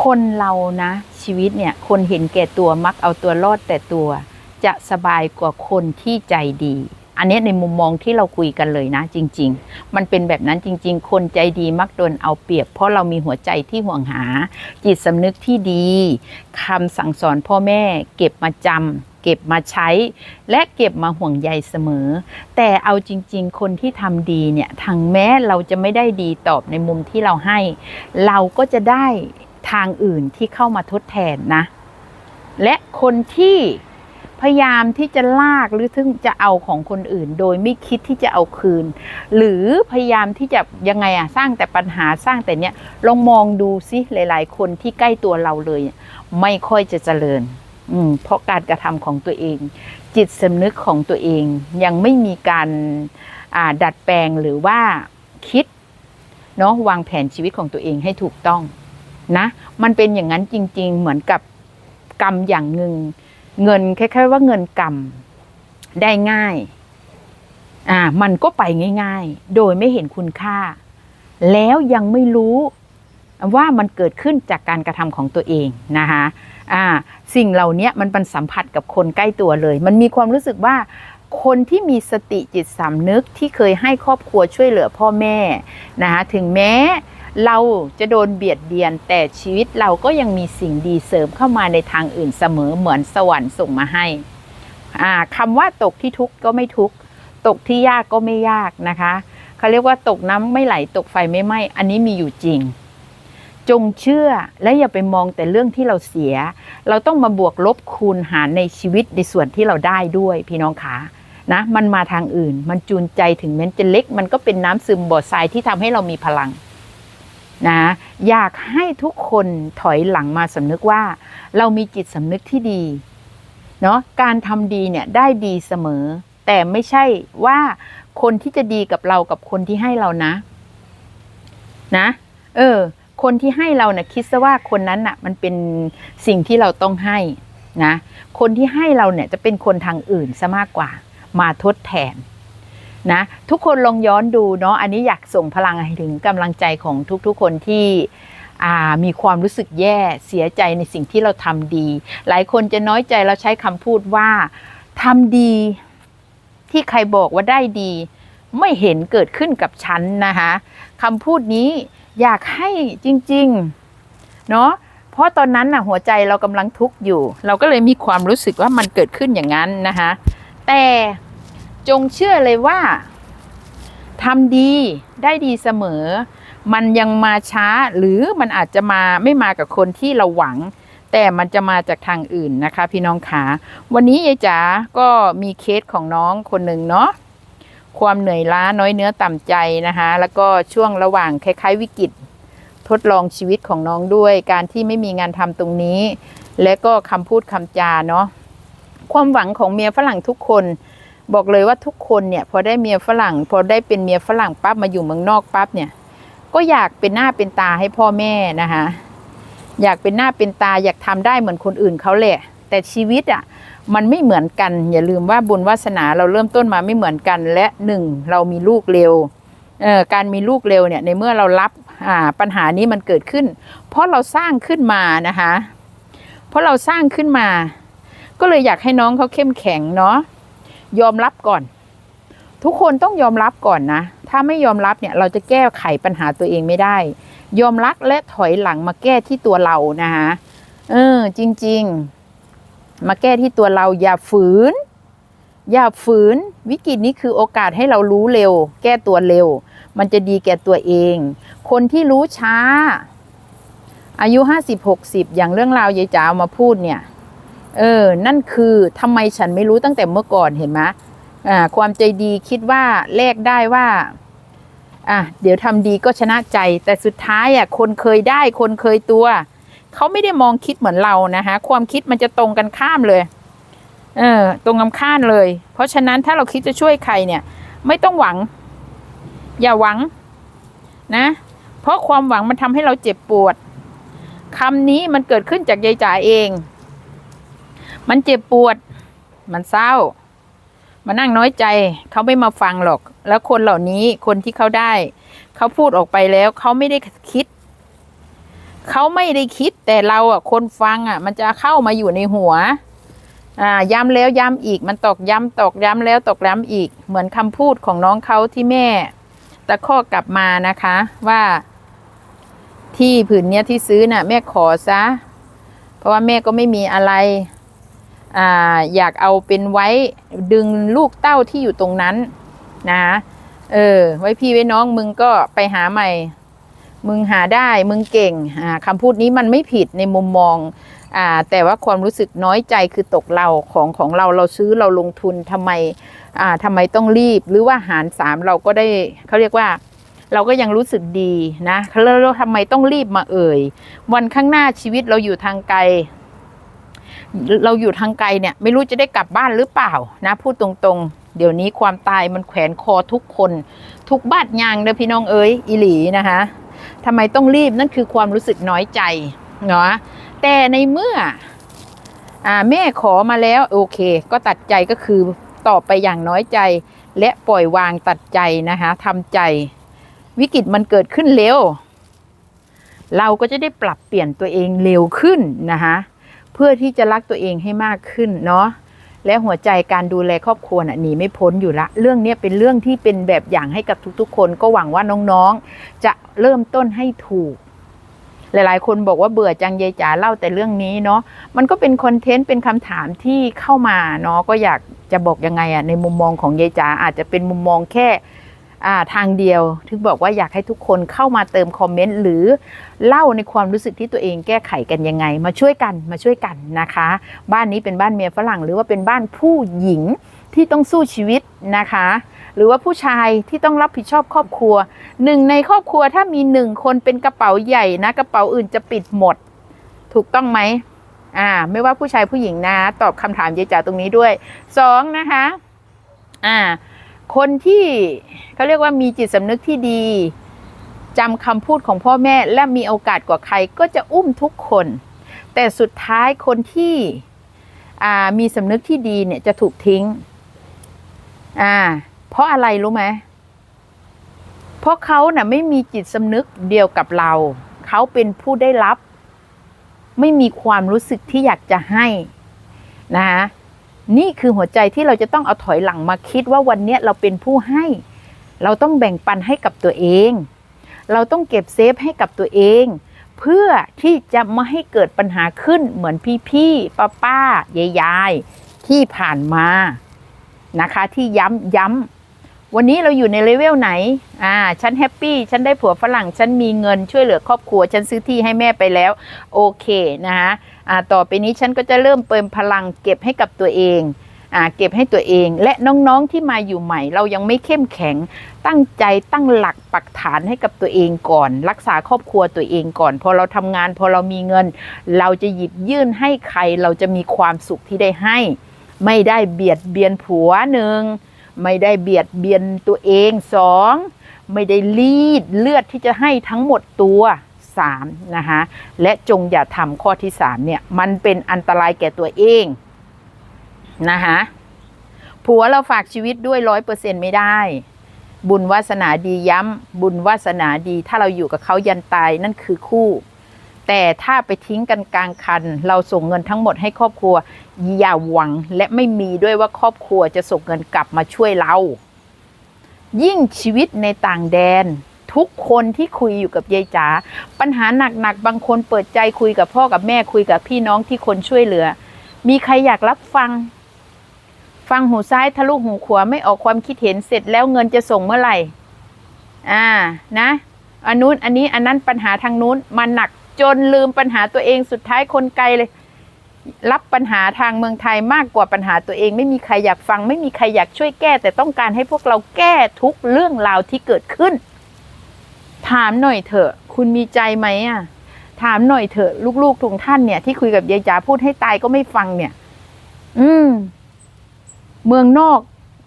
คนเรานะ ชีวิตเนี่ย คนเห็นแก่ตัวมักเอาตัวรอดแต่ตัว จะสบายกว่าคนที่ใจดี อันนี้ในมุมมองที่เราคุยกันเลยนะ จริง ๆ มันเป็นแบบนั้นจริง ๆ คนใจดีมักโดนเอาเปรียบ เพราะเรามีหัวใจที่ห่วงหา จิตสำนึกที่ดีคำสั่งสอนพ่อแม่ เก็บมาจำเก็บมาใช้และเก็บมาห่วงใยเสมอ แต่เอาจริง ๆ คนที่ทำดีเนี่ยถึงแม้เราจะไม่ได้ดีตอบในมุมที่เราให้ เราก็จะได้ ทางอื่นที่เข้ามาทดแทนนะ และคนที่พยายามที่จะลากหรือถึงจะเอาของคนอื่น โดยไม่คิดที่จะเอาคืน หรือพยายามที่จะยังไงอะสร้างแต่ปัญหาสร้างแต่เนี้ยลองมองดูซิหลาย ๆ คนที่ใกล้ตัวเราเลย ไม่ค่อยจะเจริญ อืมเพราะการกระทำของตัวเอง จิตสำนึกของตัวเอง ยังไม่มีการอ่าดัดแปลงหรือว่าคิดเนาะวางแผนชีวิตของตัวเองให้ถูกต้อง นะมันเป็นอย่างนั้นจริง ๆ เหมือนกับกรรมอย่างหนึ่งเงินคล้ายๆว่าเงินกรรมได้ง่ายอ่ามันก็ไปง่าย ๆ โดยไม่เห็นคุณค่า แล้วยังไม่รู้ว่ามันเกิดขึ้นจากการกระทำของตัวเองนะคะอ่าสิ่งเหล่านี้มันเป็นสัมผัสกับคนใกล้ตัวเลย มันมีความรู้สึกว่าคนที่มีสติจิตสำนึกที่เคยให้ครอบครัวช่วยเหลือพ่อแม่นะคะถึงแม้ เราจะโดนเบียดเบียน แต่ชีวิตเราก็ยังมีสิ่งดีเสริมเข้ามาในทางอื่นเสมอเหมือนสวรรค์ส่งมาให้คำว่าตกที่ทุกข์ก็ไม่ทุกข์ตกที่ยากก็ไม่ยากนะคะเขาเรียกว่าตกน้ำไม่ไหลตกไฟไม่ไหม้อันนี้มีอยู่จริง จงเชื่อและอย่าไปมองแต่เรื่องที่เราเสีย เราต้องมาบวกลบคูณหารในชีวิตในส่วนที่เราได้ด้วยพี่น้องคะนะมันมาทางอื่น มันจูนใจถึงแม้จะเล็ก มันก็เป็นน้ำซึมบ่อทรายที่ทำให้เรามีพลัง นะอยากให้ทุกคนถอยหลังมาสำนึกว่า เรามีจิตสำนึกที่ดีเนาะการทำดีเนี่ยได้ดีเสมอ แต่ไม่ใช่ว่าคนที่จะดีกับเรากับคนที่ให้เรานะ นะ เออ คนที่ให้เราเนี่ยคิดซะว่าคนนั้นน่ะ มันเป็นสิ่งที่เราต้องให้นะ คนที่ให้เราเนี่ยจะเป็นคนทางอื่นซะมากกว่า มาทดแทน นะทุกคนลองย้อนดูเนาะอันนี้อยากส่งพลังให้ถึงกำลังใจของทุกๆคนที่มีความรู้สึกแย่เสียใจในสิ่งที่เราทำดี หลายคนจะน้อยใจเราใช้คำพูดว่าทำดี ที่ใครบอกว่าได้ดี ไม่เห็นเกิดขึ้นกับฉันนะคะคำพูดนี้อยากให้จริงๆเนาะเพราะตอนนั้นน่ะหัวใจเรากำลังทุกข์อยู่ เราก็เลยมีความรู้สึกว่ามันเกิดขึ้นอย่างนั้นนะคะแต่ จงเชื่อเลยว่าทำดีได้ดีเสมอ มันยังมาช้าหรือมันอาจจะมาไม่มากับคนที่เราหวัง แต่มันจะมาจากทางอื่นนะคะ พี่น้องขาวันนี้ยายจ๋าก็มีเคสของน้องคนหนึ่งเนาะความเหนื่อยล้าน้อยเนื้อต่ำใจนะคะ แล้วก็ช่วงระหว่างคล้ายๆวิกฤต ทดลองชีวิตของน้องด้วย การที่ไม่มีงานทำตรงนี้ และก็คำพูดคำจาเนาะความหวังของเมียฝรั่งทุกคน บอกเลยว่าทุกคนเนี่ยพอได้เมียฝรั่ง พอได้เป็นเมียฝรั่งปั๊บมาอยู่เมืองนอกปั๊บเนี่ย ก็อยากเป็นหน้าเป็นตาให้พ่อแม่นะคะอยากเป็นหน้าเป็นตาอยากทำได้เหมือนคนอื่นเขาแหละ แต่ชีวิตอะ่ะมันไม่เหมือนกัน อย่าลืมว่าบุญวาสนาเราเริ่มต้นมาไม่เหมือนกัน และหนึ่งเรามีลูกเร็วเอ่อการมีลูกเร็วเนี่ยในเมื่อเรารับปัญหานี้มันเกิดขึ้น เพราะเราสร้างขึ้นมานะคะ เพราะเราสร้างขึ้นมา ก็เลยอยากให้น้องเขาเข้มแข็งเนาะ ยอมรับก่อน ทุกคนต้องยอมรับก่อนนะ ถ้าไม่ยอมรับเนี่ยเราจะแก้ไขปัญหาตัวเองไม่ได้ ยอมรับและถอยหลังมาแก้ที่ตัวเรานะคะเออจริง ๆ มาแก้ที่ตัวเราอย่าฝืน อย่าฝืนวิกฤตนี้คือโอกาสให้เรารู้เร็ว แก้ตัวเร็ว มันจะดีแก่ตัวเอง คนที่รู้ช้า อายุห้าสิบหกสิบอย่างเรื่องราวยายจ๋าเอามาพูดเนี่ย เออ นั่นคือทำไมฉันไม่รู้ตั้งแต่เมื่อก่อนเห็นไหมอ่า ความใจดีคิดว่าแลกได้ว่า อะเดี๋ยวทำดีก็ชนะใจ แต่สุดท้ายอะ คนเคยได้ คนเคยตัว เขาไม่ได้มองคิดเหมือนเรานะคะความคิดมันจะตรงกันข้ามเลย เออ ตรงกันข้ามเลย เพราะฉะนั้นถ้าเราคิดจะช่วยใครเนี่ย ไม่ต้องหวัง อย่าหวัง นะ เพราะความหวังมันทำให้เราเจ็บปวดคำนี้มันเกิดขึ้นจากยายจ๋าเอง มันเจ็บปวด มันเศร้ามานั่งน้อยใจ เขาไม่มาฟังหรอก แล้วคนเหล่านี้คนที่เขาได้ เขาพูดออกไปแล้ว เขาไม่ได้คิด เขาไม่ได้คิด แต่เราอะ คนฟังอะ มันจะเข้ามาอยู่ในหัว อ่า ย้ำแล้วย้ำอีก มันตอกย้ำตอกย้ำแล้วตอกย้ำอีก เหมือนคำพูดของน้องเขาที่แม่ตะข้อกลับมานะคะว่าที่ผืนเนี้ยที่ซื้อน่ะ แม่ขอซะ เพราะว่าแม่ก็ไม่มีอะไร ออยากเอาเป็นไว้ดึงลูกเต้าที่อยู่ตรงนั้นนะเออ ไว้พี่ไว้น้องมึงก็ไปหาใหม่ มึงหาได้มึงเก่งอ่าคำพูดนี้มันไม่ผิดในมุมมองอ่าแต่ว่าความรู้สึกน้อยใจคือตกเราของของเราเราซื้อเราลงทุนทำไมอ่าทำไมต้องรีบ หรือว่าหารสามเราก็ได้เขาเรียกว่า เราก็ยังรู้สึกดีนะแล้วเราทำไมต้องรีบมาเอ่ย วันข้างหน้าชีวิตเราอยู่ทางไกล เราอยู่ทางไกลเนี่ยไม่รู้จะได้กลับบ้านหรือเปล่านะพูดตรงๆ เดี๋ยวนี้ความตายมันแขวนคอทุกคน ทุกบ้านยางเด้อพี่น้องเอ้ยอีหลีนะคะทำไมต้องรีบนั่นคือความรู้สึกน้อยใจเนาะแต่ในเมื่ออแม่ขอมาแล้วโอเค ก็ตัดใจก็คือต่อไปอย่างน้อยใจ และปล่อยวางตัดใจนะคะทำใจ วิกฤตมันเกิดขึ้นเร็ว เราก็จะได้ปรับเปลี่ยนตัวเองเร็วขึ้นนะคะ พื่อที่จะรักตัวเองให้มากขึ้นเนาะและหัวใจการดูแลครอบครัวน่ะหนีไม่พ้นอยู่ละ เรื่องนี้เป็นเรื่องที่เป็นแบบอย่างให้กับทุกๆ คนก็หวังว่าน้องๆ จะเริ่มต้นให้ถูก หลายๆ คนบอกว่าเบื่อจังยายจ๋าเล่าแต่เรื่องนี้เนาะมันก็เป็นคอนเทนต์เป็นคำถามที่เข้ามาเนาะก็อยากจะบอกยังไงอะในมุมมองของยายจ๋าอาจจะเป็นมุมมองแค่ ทางเดียวถึงบอกว่าอยากให้ทุกคนเข้ามาเติมคอมเมนต์หรือเล่าในความรู้สึกที่ตัวเองแก้ไขกันยังไง มาช่วยกันมาช่วยกันนะคะ บ้านนี้เป็นบ้านเมียฝรั่ง หรือว่าเป็นบ้านผู้หญิงที่ต้องสู้ชีวิตนะคะ หรือว่าผู้ชายที่ต้องรับผิดชอบครอบครัวหนึ่งในครอบครัวถ้ามีหนึ่งคนเป็นกระเป๋าใหญ่นะ กระเป๋าอื่นจะปิดหมด ถูกต้องไหมอ่าไม่ว่าผู้ชายผู้หญิงนะ ตอบคำถามเยจ๋าตรงนี้ด้วยสองนะคะอ่า คนที่เขาเรียกว่ามีจิตสำนึกที่ดีจำคำพูดของพ่อแม่และมีโอกาสกว่าใครก็จะอุ้มทุกคน แต่สุดท้ายคนที่มีสำนึกที่ดีเนี่ยจะถูกทิ้งอ่าเพราะอะไรรู้ไหมเพราะเขาน่ะไม่มีจิตสำนึกเดียวกับเรา เขาเป็นผู้ได้รับ ไม่มีความรู้สึกที่อยากจะให้นะคะ นี่คือหัวใจที่เราจะต้องเอาถอยหลังมาคิดว่าวันนี้เราเป็นผู้ให้ เราต้องแบ่งปันให้กับตัวเอง เราต้องเก็บเซฟให้กับตัวเอง เพื่อที่จะไม่ให้เกิดปัญหาขึ้นเหมือนพี่ๆป้าป้าๆยายๆที่ผ่านมานะคะที่ย้ำย้ำ วันนี้เราอยู่ในเลเวลไหน อ่า ฉันแฮปปี้ ฉันได้ผัวฝรั่ง ฉันมีเงินช่วยเหลือครอบครัว ฉันซื้อที่ให้แม่ไปแล้ว โอเคนะคะอ่า ต่อไปนี้ฉันก็จะเริ่มเติมพลังเก็บให้กับตัวเอง อ่า เก็บให้ตัวเอง และน้องๆที่มาอยู่ใหม่ เรายังไม่เข้มแข็ง ตั้งใจตั้งหลักปักฐานให้กับตัวเองก่อน รักษาครอบครัวตัวเองก่อน พอเราทำงาน พอเรามีเงิน เราจะหยิบยื่นให้ใคร เราจะมีความสุขที่ได้ให้ ไม่ได้เบียดเบียนผัวหนึ่ง ไม่ได้เบียดเบียนตัวเองสองไม่ได้รีดเลือดที่จะให้ทั้งหมดตัวสามนะคะและจงอย่าทำข้อที่สามเนี่ยมันเป็นอันตรายแก่ตัวเองนะคะผัวเราฝากชีวิตด้วยร้อยเปอร์เซ็นไม่ได้ บุญวาสนาดีย้ำบุญวาสนาดี ถ้าเราอยู่กับเขายันตายนั่นคือคู่ แต่ถ้าไปทิ้งกันกลางคัน เราส่งเงินทั้งหมดให้ครอบครัว อย่าหวังและไม่มีด้วยว่าครอบครัวจะส่งเงินกลับมาช่วยเรา ยิ่งชีวิตในต่างแดน ทุกคนที่คุยอยู่กับยายจ๋าปัญหาหนักๆบางคนเปิดใจคุยกับพ่อกับแม่คุยกับพี่น้องที่คนช่วยเหลือ มีใครอยากรับฟัง ฟังหูซ้ายทะลุหูขวาไม่ออกความคิดเห็นเสร็จแล้วเงินจะส่งเมื่อไหร่ อ่านะอันนู้นอันนี้อันนั้นปัญหาทางนู้นมันหนัก จนลืมปัญหาตัวเองสุดท้ายคนไกลเลย รับปัญหาทางเมืองไทยมากกว่าปัญหาตัวเอง ไม่มีใครอยากฟัง ไม่มีใครอยากช่วยแก้ แต่ต้องการให้พวกเราแก้ทุกเรื่องราวที่เกิดขึ้น ถามหน่อยเถอะ คุณมีใจไหมอะถามหน่อยเถอะลูกๆทุกท่านเนี่ยที่คุยกับยายจ๋าพูดให้ตายก็ไม่ฟังเนี่ย อืม เมืองนอก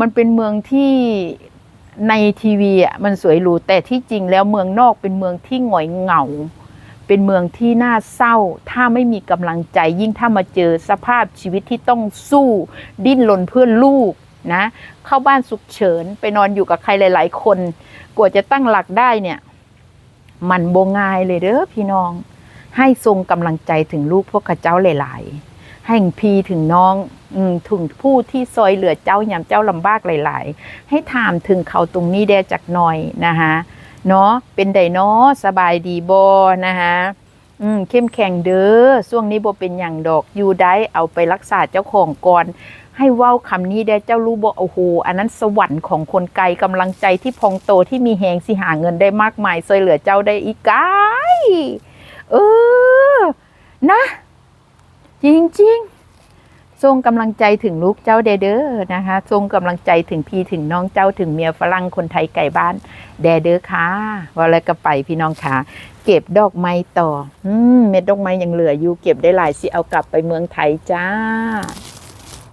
มันเป็นเมืองที่ในทีวีอะมันสวยหรูแต่ที่จริงแล้วเมืองนอกเป็นเมืองที่หงอยเหงา เป็นเมืองที่น่าเศร้า ถ้าไม่มีกำลังใจยิ่งถ้ามาเจอสภาพชีวิตที่ต้องสู้ ดิ้นรนเพื่อลูกนะเข้าบ้านสุขเฉิน ไปนอนอยู่กับใครหลาย ๆ คน กว่าจะตั้งหลักได้เนี่ย มันโบงายเลยเด้อพี่น้อง ให้ทรงกำลังใจถึงลูกพวกข้าเจ้าหลาย ๆ ให้พีถึงน้องอถึงผู้ที่ซอยเหลือเจ้ายามเจ้าลำบากหลาย ๆ ให้ถามถึงเขาตรงนี้ได้จากหน่อยนะคะ เนาะเป็นไดเนาะสบายดีบนะคะอืมเข้มแข็งเด้อช่วงนี้บ่เป็นอย่างดอกอยู่ได้เอาไปรักษาเจ้าของก่อน ให้เว้าคำนี้ได้เจ้ารู้บ่โอ้โหอันนั้นสวรรค์ของคนไกลกำลังใจที่พองโตที่มีแหงสิหาเงินได้มากมายซอยเหลือเจ้าได้อีกไกเออ นะ จริงๆ ทรงกำลังใจถึงลูกเจ้าเดเด้อนะคะทรงกำลังใจถึงพี่ถึงน้องเจ้าถึงเมียฝรั่งคนไทยไก่บ้านแดเด้อค่ะว่าแล้วก็ไปพี่น้องค่ะ เก็บดอกไม้ต่อ อืมเม็ดดอกไม้ยังเหลืออยู่เก็บได้หลายสิเอากลับไปเมืองไทยจ้า